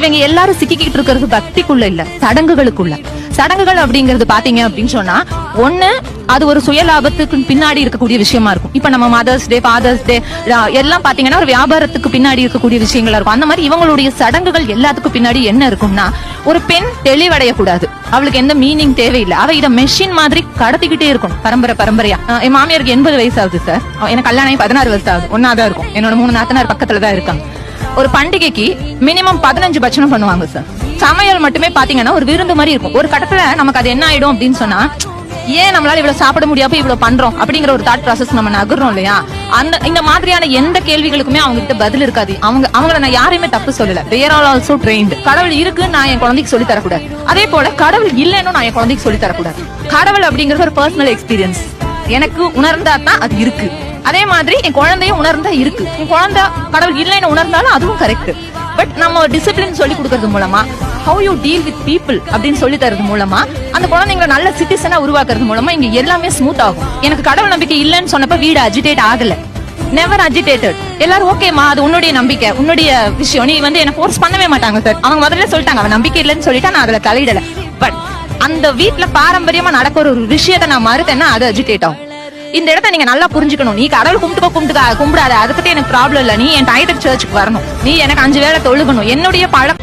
இவங்க எல்லாரும் சிக்கிக்கிட்டு இருக்கிறது பக்திக்குள்ள இல்ல சடங்குகளுக்குள்ள. சடங்குகள் அப்படிங்கிறது பாத்தீங்க அப்படின்னு சொன்னா ஒண்ணு அது ஒரு சுயலாபத்துக்கு பின்னாடி இருக்கக்கூடிய விஷயமா இருக்கும். இப்ப நம்ம மதர்ஸ் டே ஃபாதர்ஸ் டே எல்லாம் பாத்தீங்கன்னா ஒரு வியாபாரத்துக்கு பின்னாடி இருக்கக்கூடிய விஷயங்களா இருக்கும். அந்த மாதிரி இவங்களுடைய சடங்குகள் எல்லாத்துக்கும் பின்னாடி என்ன இருக்கும்னா ஒரு பெண் தெளிவடையக்கூடாது. அவளுக்கு எந்த மீனிங் தேவையில்லை. அவ இத மெஷின் மாதிரி கடத்திக்கிட்டே இருக்கும் பரம்பரை பரம்பரையா. என் மாமியாருக்கு எண்பது வயசு ஆகுது சார் எனக்கு கல்யாணம் பதினாறு வயசு ஆகுது. ஒன்னாதான் இருக்கும். என்னோட மூணு நாத்தனார் பக்கத்துல தான் இருக்காங்க. ஒரு பண்டிகைக்கு மினிமம் பதினஞ்சு பட்சணம் பண்ணுவாங்க சார் சமையல் மட்டுமே பாத்தீங்கன்னா ஒரு விருந்து மாதிரி இருக்கும். ஒரு கட்டத்துல நமக்கு அது என்ன ஆயிடும் அப்படின்னு சொன்னா ஏன் நம்மளால இவ்வளவு சாப்பிட முடியாம? இவ்வளவு பண்றோம்? அப்படிங்கிற ஒரு தாட் ப்ராசஸ் நம்ம நகர்றோம் இல்லையா? அந்த இந்த மாதிரியான எந்த கேள்விகளுக்குமே அவங்க கிட்ட பதில் இருக்காது. அவங்க அவங்கள நான் யாரையுமே தப்பு சொல்லல. தேர் ஆல் ஆல்சோ ட்ரெயின்ட் கடவுள் இருக்குன்னு நான் என் குழந்தைக்கு சொல்லி தரக்கூடாது. அதே போல கடவுள் இல்லைன்னு நான் என் குழந்தைக்கு சொல்லி தரக்கூடாது. கடவுள் அப்படிங்கிறது ஒரு பர்சனல் எக்ஸ்பீரியன்ஸ் எனக்கு உணர்ந்தா தான் அது இருக்கு. அதே மாதிரி என் குழந்தையும் உணர்ந்தா இருக்கு. என் குழந்தை கடவுள் இல்லைன்னு உணர்ந்தாலும் அதுவும் கரெக்ட் பட் நம்ம டிசிப்ளின் சொல்லி கொடுக்கறது மூலமா how you deal with people அப்படின்னு சொல்லி தரது மூலமா அந்த குழந்தைங்களை நல்ல சிட்டிசனா உருவாக்குறது மூலமா இங்க எல்லாமே ஸ்மூத் ஆகும். எனக்கு கடவுள் நம்பிக்கை இல்லைன்னு சொன்னப்ப வீடு அஜிடேட் ஆகல. நெவர் அஜிடேட்டட் எல்லாரும் ஓகேமா அது உன்னுடைய நம்பிக்கை உன்னுடைய விஷயம். நீ வந்து என்ன ஃபோர்ஸ் பண்ணவே மாட்டாங்க சார் அவங்க முதல்ல சொல்லிட்டாங்க அவன் நம்பிக்கை இல்லைன்னு சொல்லிட்டா நான் அதுல தலையிடல. பட் அந்த வீட்ல பாரம்பரியமா நடக்கிற ஒரு விஷயத்தை நான் மறுத்தேன்னா அது அஜிடேட் ஆகும். இந்த இடத்த நீங்க நல்லா புரிஞ்சுக்கணும். நீ கடவுள் கும்பிட்டுக்கோ கும்பிட்டுக்கா கும்பிடாத. அதை பத்தி எனக்கு ப்ராப்ளம் இல்ல. நீ என் டயத்துக்கு சர்ச்சுக்கு வரணும். நீ எனக்கு அஞ்சு வேலை தொழுகணும். என்னுடைய பழம்